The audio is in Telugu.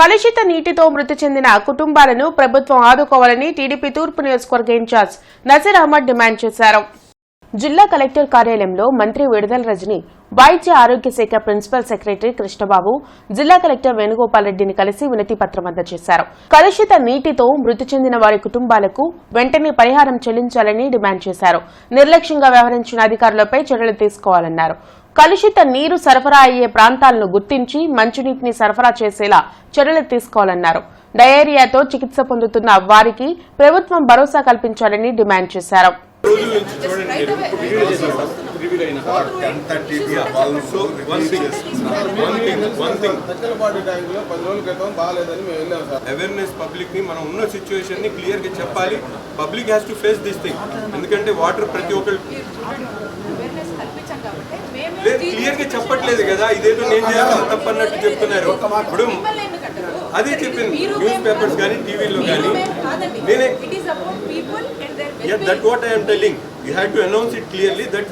కలుషిత నీటితో మృతి చెందిన కుటుంబాలను ప్రభుత్వం ఆదుకోవాలని టీడీపీ తూర్పు నియోజకవర్గ ఇన్ఛార్జ్ నజీర్ అహ్మద్ డిమాండ్ చేశారు. జిల్లా కలెక్టర్ కార్యాలయంలో మంత్రి విడుదల రజని వైద్య ఆరోగ్య శాఖ ప్రిన్సిపల్ సెక్రటరీ కృష్ణబాబు జిల్లా కలెక్టర్ వేణుగోపాల్ రెడ్డిని కలిసి వినతి పత్రం అందజేశారు. కలుషిత నీటితో మృతి చెందిన వారి కుటుంబాలకు వెంటనే పరిహారం చెల్లించాలని డిమాండ్ చేశారు. నిర్లక్ష్యంగా వ్యవహరించిన అధికారులపై చర్యలు తీసుకోవాలన్నారు. కలుషిత నీరు సరఫరా అయ్యే ప్రాంతాలను గుర్తించి మంచినీటిని సరఫరా చేసేలా చర్యలు తీసుకోవాలన్నారు. డయేరియాతో చికిత్స పొందుతున్న వారికి ప్రభుత్వం భరోసా కల్పించాలని డిమాండ్ చేశారు. అవేర్నెస్ పబ్లిక్ని మనం ఉన్న సిచ్యువేషన్ని క్లియర్గా చెప్పాలి. Public has to face this thing ఎందుకంటే వాటర్ ప్రతి ఒక్కరు క్లియర్గా చెప్పట్లేదు కదా. ఇదేదో నేను చేస్తాను తప్పన్నట్టు చెప్తున్నారు. ఇప్పుడు? అదే చెప్పింది మీరు న్యూస్ మేము పేపర్స్ కానీ టీవీలో మీరు కానీ మేము కాదండి. నేనే It is about people and their Yeah, well-being. that what I am telling. You have to announce it clearly that